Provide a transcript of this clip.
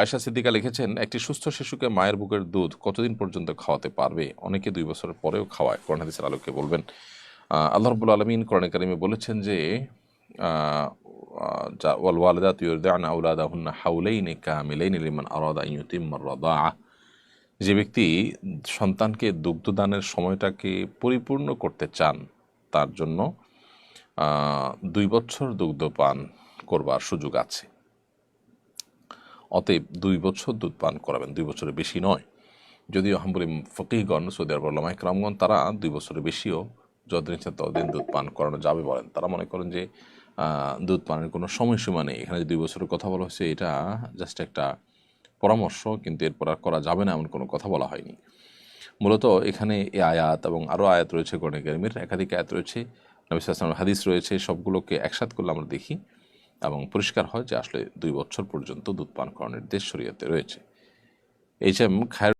আয়সা সিদ্দিকা লিখেছেন, একটি সুস্থ শিশুকে মায়ের বুকের দুধ কতদিন পর্যন্ত খাওয়াতে পারবে? অনেকে দুই বছর পরেও খাওয়ায়। কোরআন হাদিসের আলোকে বলবেন আল্লাহ রব্বুল আলমিন কোরআন কারিমে বলেছেন যে যা রাদাআ। যে ব্যক্তি সন্তানকে দুগ্ধদানের সময়টাকে পরিপূর্ণ করতে চান, তার জন্য দুই বছর দুগ্ধ পান করবার সুযোগ আছে। অতএব দুই বছর দুধ পান করাবেন, দুই বছরের বেশি নয়। যদিও হাম্বলি ফকিহগণ, সৌদি আরব আল্লামা ইকরামগণ, তারা দুই বছরের বেশিও যতদিন ইচ্ছা ততদিন দুধ পান করানো যাবে বলেন। তারা মনে করেন যে দুধ পানের কোনো সময়সীমা নেই। এখানে যে দুই বছরের কথা বলা হয়েছে, এটা জাস্ট একটা পরামর্শ, কিন্তু এরপর আর করা যাবে না এমন কোনো কথা বলা হয়নি। মূলত এখানে এ আয়াত এবং আরও আয়াত রয়েছে কারিমের। একাধিক আয়াত রয়েছে, নবী সাল্লামের হাদিস রয়েছে, সবগুলোকে একসাথ করলে আমরা দেখি। এবং পরিষ্কার হয় যে আসলে দুই বছর পর্যন্ত দুধ পান করার দেশ শরীয়তে রয়েছে। এইচ এম খায়ের